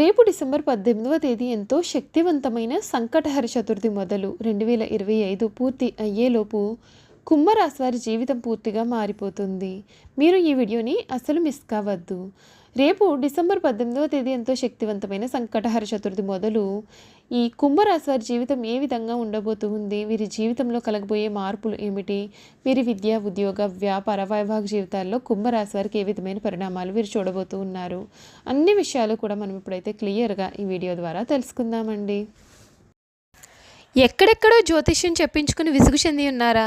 రేపు డిసెంబర్ పద్దెనిమిదవ తేదీ ఎంతో శక్తివంతమైన సంకటహర చతుర్థి మొదలు రెండు వేల ఇరవై ఐదు పూర్తి అయ్యేలోపు కుంభరాశి వారి జీవితం పూర్తిగా మారిపోతుంది. మీరు ఈ వీడియోని అసలు మిస్ కావద్దు. రేపు డిసెంబర్ పద్దెనిమిదవ తేదీ ఎంతో శక్తివంతమైన సంకటహర చతుర్థి మొదలు. ఈ కుంభరాశి వారి జీవితం ఏ విధంగా ఉండబోతుంది వీరి జీవితంలో కలగబోయే మార్పులు ఏమిటి? వీరి విద్య ఉద్యోగ వ్యాపార వైవాహిక జీవితాల్లో కుంభరాశి వారికి ఏ విధమైన పరిణామాలు వీరు చూడబోతూ ఉన్నారు? అన్ని విషయాలు కూడా మనం ఇప్పుడైతే క్లియర్గా ఈ వీడియో ద్వారా తెలుసుకుందామండి. ఎక్కడెక్కడో జ్యోతిష్యం చెప్పించుకుని విసుగు చెంది ఉన్నారా?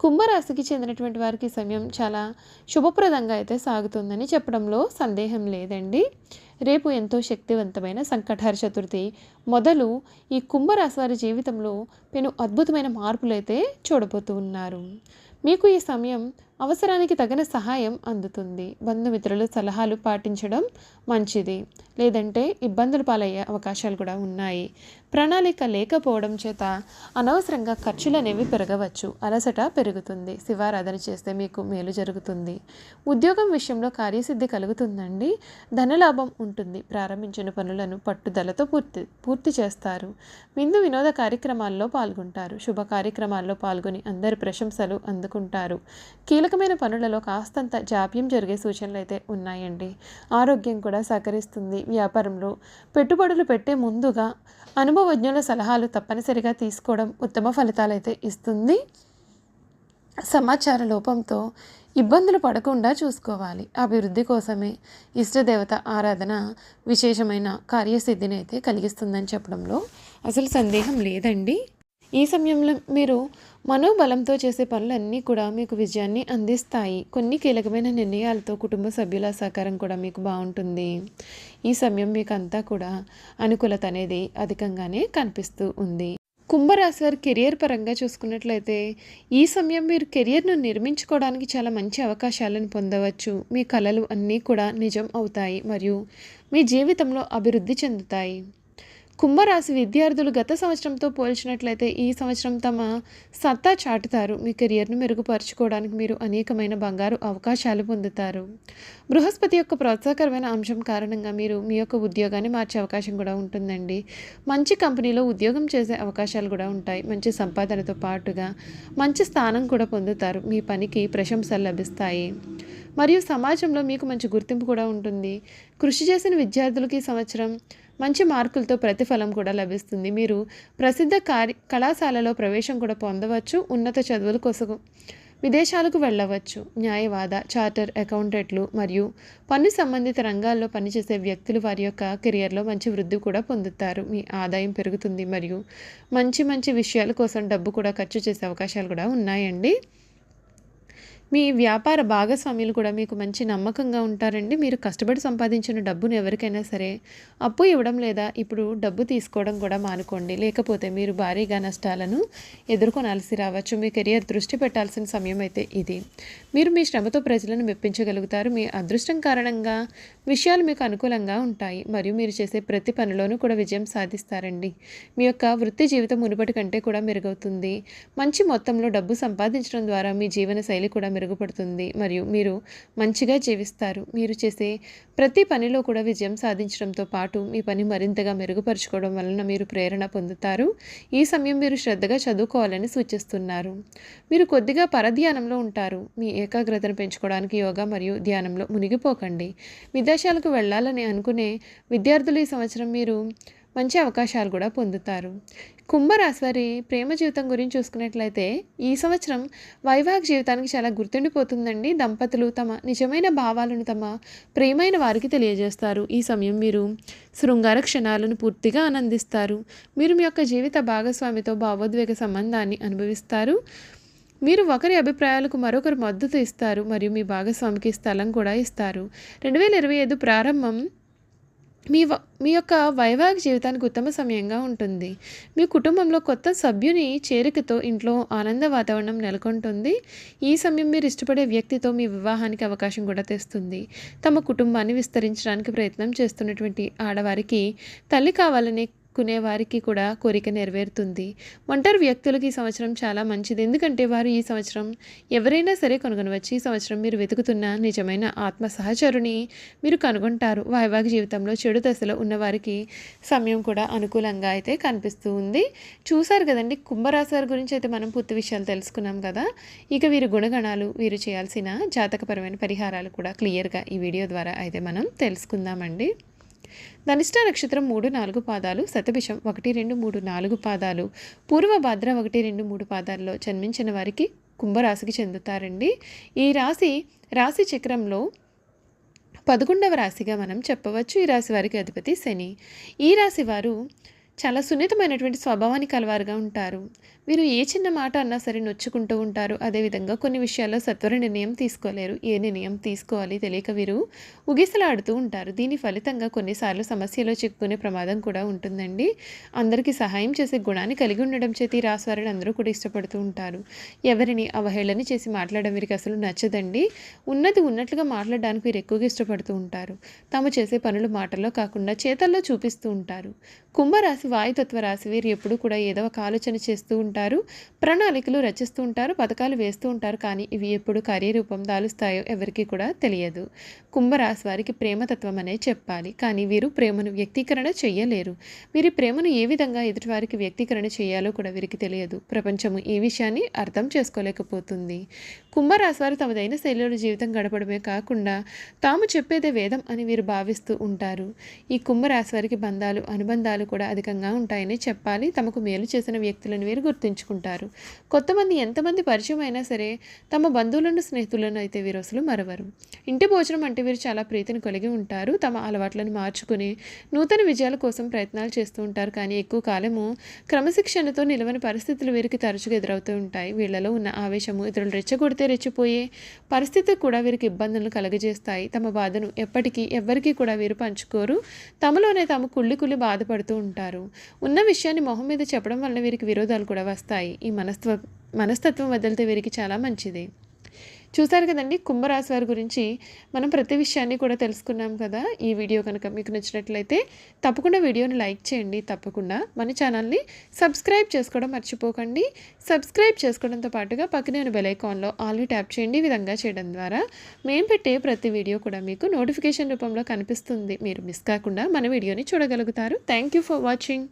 కుంభరాశికి చెందినటువంటి వారికి సమయం చాలా శుభప్రదంగా అయితే సాగుతుందని చెప్పడంలో సందేహం లేదండి. రేపు ఎంతో శక్తివంతమైన సంకటహర చతుర్థి. మొదలు ఈ కుంభరాశి వారి జీవితంలో పెను అద్భుతమైన మార్పులు అయితే చూడబోతూ ఉన్నారు. మీకు ఈ సమయం అవసరానికి తగిన సహాయం అందుతుంది. బంధుమిత్రుల సలహాలు పాటించడం మంచిది. లేదంటే ఇబ్బందులు పాలయ్యే అవకాశాలు కూడా ఉన్నాయి. ప్రణాళిక లేకపోవడం చేత అనవసరంగా ఖర్చులు అనేవి పెరగవచ్చు. అలసట పెరుగుతుంది. శివారాధన చేస్తే మీకు మేలు జరుగుతుంది. ఉద్యోగం విషయంలో కార్యసిద్ధి కలుగుతుందండి. ధనలాభం ఉంటుంది. ప్రారంభించిన పనులను పట్టుదలతో పూర్తి పూర్తి చేస్తారు. విందు వినోద కార్యక్రమాల్లో పాల్గొంటారు. శుభ కార్యక్రమాల్లో పాల్గొని అందరి ప్రశంసలు అందుకుంటారు. కీలకమైన పనులలో కాస్తంత జాప్యం జరిగే సూచనలు అయితే ఉన్నాయండి. ఆరోగ్యం కూడా సహకరిస్తుంది వ్యాపారంలో. పెట్టుబడులు పెట్టే ముందుగా అనుభవజ్ఞుల సలహాలు తప్పనిసరిగా తీసుకోవడం ఉత్తమ ఫలితాలు అయితే ఇస్తుంది. సమాచార లోపంతో ఇబ్బందులు పడకుండా చూసుకోవాలి. అభివృద్ధి కోసమే ఇష్టదేవత ఆరాధన విశేషమైన కార్యసిద్ధిని అయితే కలిగిస్తుందని చెప్పడంలో అసలు సందేహం లేదండి. ఈ సమయంలో మీరు మనోబలంతో చేసే పనులన్నీ కూడా మీకు విజయాన్ని అందిస్తాయి. కొన్ని కీలకమైన నిర్ణయాలతో కుటుంబ సభ్యుల సహకారం కూడా మీకు బాగుంటుంది. ఈ సమయం మీకు అంతా కూడా అనుకూలత అనేది అధికంగానే కనిపిస్తూ ఉంది. కుంభరాశి వారి కెరియర్ పరంగా చూసుకున్నట్లయితే ఈ సమయం మీరు కెరియర్ను నిర్మించుకోవడానికి చాలా మంచి అవకాశాలను పొందవచ్చు. మీ కళలు అన్నీ కూడా నిజం అవుతాయి మరియు మీ జీవితంలో అభివృద్ధి చెందుతాయి. కుంభరాశి విద్యార్థులు గత సంవత్సరంతో పోల్చినట్లయితే ఈ సంవత్సరం తమ సత్తా చాటుతారు. మీ కెరియర్ను మెరుగుపరుచుకోవడానికి మీరు అనేకమైన బంగారు అవకాశాలు పొందుతారు. బృహస్పతి యొక్క ప్రోత్సాహకరమైన అంశం కారణంగా మీరు మీ యొక్క ఉద్యోగాన్ని మార్చే అవకాశం కూడా ఉంటుందండి. మంచి కంపెనీలో ఉద్యోగం చేసే అవకాశాలు కూడా ఉంటాయి. మంచి సంపాదనతో పాటుగా మంచి స్థానం కూడా పొందుతారు. మీ పనికి ప్రశంసలు లభిస్తాయి. మరియు సమాజంలో మీకు మంచి గుర్తింపు కూడా ఉంటుంది. కృషి చేసిన విద్యార్థులకు ఈ సంవత్సరం మంచి మార్కులతో ప్రతిఫలం కూడా లభిస్తుంది. మీరు ప్రసిద్ధ కార్య కళాశాలలో ప్రవేశం కూడా పొందవచ్చు ఉన్నత చదువుల కోసం విదేశాలకు వెళ్ళవచ్చు. న్యాయవాద చార్టర్ అకౌంటెంట్లు మరియు పన్ను సంబంధిత రంగాల్లో పనిచేసే వ్యక్తులు వారి యొక్క కెరియర్లో మంచి వృద్ధి కూడా పొందుతారు. మీ ఆదాయం పెరుగుతుంది మరియు మంచి మంచి విషయాల కోసం డబ్బు కూడా ఖర్చు చేసే అవకాశాలు కూడా ఉన్నాయండి. మీ వ్యాపార భాగస్వాములు కూడా మీకు మంచి నమ్మకంగా ఉంటారండి. మీరు కష్టపడి సంపాదించిన డబ్బును ఎవరికైనా సరే అప్పు ఇవ్వడం లేదా ఇప్పుడు డబ్బు తీసుకోవడం కూడా మానుకోండి. లేకపోతే మీరు భారీగా నష్టాలను ఎదుర్కొనాల్సి రావచ్చు. మీ కెరియర్ దృష్టి పెట్టాల్సిన సమయం అయితే ఇది. మీరు మీ శ్రమతో ప్రజలను మెప్పించగలుగుతారు. మీ అదృష్టం కారణంగా విషయాలు మీకు అనుకూలంగా ఉంటాయి. మరియు మీరు చేసే ప్రతి పనిలోనూ కూడా విజయం సాధిస్తారండి. మీ యొక్క వృత్తి జీవితం మునుపటి కంటే కూడా మెరుగవుతుంది. మంచి మొత్తంలో డబ్బు సంపాదించడం ద్వారా మీ జీవన శైలి కూడా మెరుగుపడుతుంది. మరియు మీరు మంచిగా జీవిస్తారు. మీరు చేసే ప్రతి పనిలో కూడా విజయం సాధించడంతో పాటు మీ పని మరింతగా మెరుగుపరుచుకోవడం వలన మీరు ప్రేరణ పొందుతారు. ఈ సమయం మీరు శ్రద్ధగా చదువుకోవాలని సూచిస్తున్నారు. మీరు కొద్దిగా పరధ్యానంలో ఉంటారు. మీ ఏకాగ్రతను పెంచుకోవడానికి యోగా మరియు ధ్యానంలో మునిగిపోకండి. విదేశాలకు వెళ్ళాలని అనుకునే విద్యార్థులు ఈ సంవత్సరం మీరు మంచి అవకాశాలు కూడా పొందుతారు. కుంభరాశి వారి ప్రేమ జీవితం గురించి చూసుకున్నట్లయితే ఈ సంవత్సరం వైవాహిక జీవితానికి చాలా గుర్తుండిపోతుందండి. దంపతులు తమ నిజమైన భావాలను తమ ప్రేమైన వారికి తెలియజేస్తారు. ఈ సమయం మీరు శృంగార క్షణాలను పూర్తిగా ఆనందిస్తారు. మీరు మీ యొక్క జీవిత భాగస్వామితో భావోద్వేగ సంబంధాన్ని అనుభవిస్తారు. మీరు ఒకరి అభిప్రాయాలకు మరొకరు మద్దతు ఇస్తారు. మరియు మీ భాగస్వామికి స్థలం కూడా ఇస్తారు. రెండు వేల ఇరవై ఐదు ప్రారంభం మీ మీ యొక్క వైవాహిక జీవితానికి ఉత్తమ సమయంగా ఉంటుంది. మీ కుటుంబంలో కొత్త సభ్యుని చేరికతో ఇంట్లో ఆనంద వాతావరణం నెలకొంటుంది. ఈ సమయం మీరు ఇష్టపడే వ్యక్తితో మీ వివాహానికి అవకాశం కూడా తెస్తుంది. తమ కుటుంబాన్ని విస్తరించడానికి ప్రయత్నం చేస్తున్నటువంటి ఆడవారికి తల్లి కావాలనే కొనేవారికి కూడా కోరిక నెరవేరుతుంది. ఒంటరి వ్యక్తులకు ఈ సంవత్సరం చాలా మంచిది. ఎందుకంటే వారు ఈ సంవత్సరం ఎవరైనా సరే కనుగొనవచ్చు ఈ సంవత్సరం మీరు వెతుకుతున్న నిజమైన ఆత్మ సహచరుని మీరు కనుగొంటారు. వైవాహిక జీవితంలో చెడు దశలో ఉన్నవారికి సమయం కూడా అనుకూలంగా అయితే కనిపిస్తూ ఉంది. చూశారు కదండి కుంభరాశి వారి గురించి అయితే మనం పూర్తి విషయాలు తెలుసుకున్నాం కదా. ఇక వీరి గుణగణాలు వీరు చేయాల్సిన జాతకపరమైన పరిహారాలు కూడా క్లియర్గా ఈ వీడియో ద్వారా అయితే మనం తెలుసుకుందామండి. ధనిష్ట నక్షత్రం మూడు నాలుగు పాదాలు శతభిషం ఒకటి రెండు మూడు నాలుగు పాదాలు పూర్వ భద్ర ఒకటి రెండు మూడు పాదాల్లో జన్మించిన వారికి కుంభరాశికి చెందుతారండి. ఈ రాశి రాశి చక్రంలో పదకొండవ రాశిగా మనం చెప్పవచ్చు. ఈ రాశి వారికి అధిపతి శని. ఈ రాశి వారు చాలా సున్నితమైనటువంటి స్వభావాన్ని కలవారుగా ఉంటారు. వీరు ఏ చిన్న మాట అన్నా సరే నొచ్చుకుంటూ ఉంటారు. అదేవిధంగా కొన్ని విషయాల్లో సత్వర నిర్ణయం తీసుకోలేరు. ఏ నిర్ణయం తీసుకోవాలి తెలియక వీరు ఉగిసలాడుతూ ఉంటారు. దీని ఫలితంగా కొన్నిసార్లు సమస్యలో చిక్కుకునే ప్రమాదం కూడా ఉంటుందండి. అందరికీ సహాయం చేసే గుణాన్ని కలిగి ఉండడం చేతి ఈ అందరూ కూడా ఇష్టపడుతూ ఉంటారు. ఎవరిని అవహేళన చేసి మాట్లాడడం వీరికి అసలు నచ్చదండి. ఉన్నది ఉన్నట్లుగా మాట్లాడడానికి వీరు ఎక్కువగా ఇష్టపడుతూ ఉంటారు. తాము చేసే పనులు మాటల్లో కాకుండా చేతల్లో చూపిస్తూ ఉంటారు. కుంభరాశి వాయుతత్వ రాశి వీరు ఎప్పుడూ కూడా ఏదో ఒక ఆలోచన చేస్తూ ఉంటారు. ప్రణాళికలు రచిస్తూ ఉంటారు పథకాలు వేస్తూ ఉంటారు. కానీ ఇవి ఎప్పుడు కార్యరూపం దాలుస్తాయో ఎవరికి కూడా తెలియదు. కుంభరాశి వారికి ప్రేమతత్వం అనే చెప్పాలి. కానీ వీరు ప్రేమను వ్యక్తీకరణ చేయలేరు వీరి ప్రేమను ఏ విధంగా ఎదుటివారికి వ్యక్తీకరణ చేయాలో కూడా వీరికి తెలియదు. ప్రపంచము ఈ విషయాన్ని అర్థం చేసుకోలేకపోతుంది. కుంభరాశి వారు తమదైన శైలిలో జీవితం గడపడమే కాకుండా తాము చెప్పేదే వేదం అని వీరు భావిస్తూ ఉంటారు. ఈ కుంభరాశి వారికి బంధాలు అనుబంధాలు కూడా అధికంగా ఉంటాయని చెప్పాలి. తమకు మేలు చేసిన వ్యక్తులను వీరు గుర్తుంచుకుంటారు. కొంతమంది ఎంతమంది పరిచయం అయినా సరే తమ బంధువులను స్నేహితులను అయితే వీరు అసలు మరవరు. ఇంటి భోజనం అంటే వీరు చాలా ప్రీతిని కలిగి ఉంటారు. తమ అలవాట్లను మార్చుకుని నూతన విజయాల కోసం ప్రయత్నాలు చేస్తూ ఉంటారు. కానీ ఎక్కువ కాలము క్రమశిక్షణతో నిలవని పరిస్థితులు వీరికి తరచుగా ఎదురవుతూ ఉంటాయి. వీళ్ళలో ఉన్న ఆవేశము ఇతరులు రెచ్చగొడితే రెచ్చిపోయే పరిస్థితి కూడా వీరికి ఇబ్బందులను కలగజేస్తాయి. తమ బాధను ఎప్పటికీ ఎవ్వరికీ కూడా వీరు పంచుకోరు. తమలోనే తాము కుళ్ళి కుళ్ళి బాధపడుతూ ఉంటారు. ఉన్న విషయాన్ని మొహం మీద చెప్పడం వలన వీరికి విరోధాలు కూడా వస్తాయి. ఈ మనస్తత్వ మనస్తత్వం వదిలితే వీరికి చాలా మంచిది. చూసారు కదండి కుంభరాశి వారి గురించి మనం ప్రతి విషయాన్ని కూడా తెలుసుకున్నాం కదా. ఈ వీడియో కనుక మీకు నచ్చినట్లయితే తప్పకుండా వీడియోని లైక్ చేయండి. తప్పకుండా మన ఛానల్ని సబ్స్క్రైబ్ చేసుకోవడం మర్చిపోకండి. సబ్స్క్రైబ్ చేసుకోవడంతో పాటుగా పక్కనే ఉన్న బెలైకాన్లో ఆల్ని ట్యాప్ చేయండి. ఈ విధంగా చేయడం ద్వారా మేము పెట్టే ప్రతి వీడియో కూడా మీకు నోటిఫికేషన్ రూపంలో కనిపిస్తుంది. మీరు మిస్ కాకుండా మన వీడియోని చూడగలుగుతారు. Thank you for watching.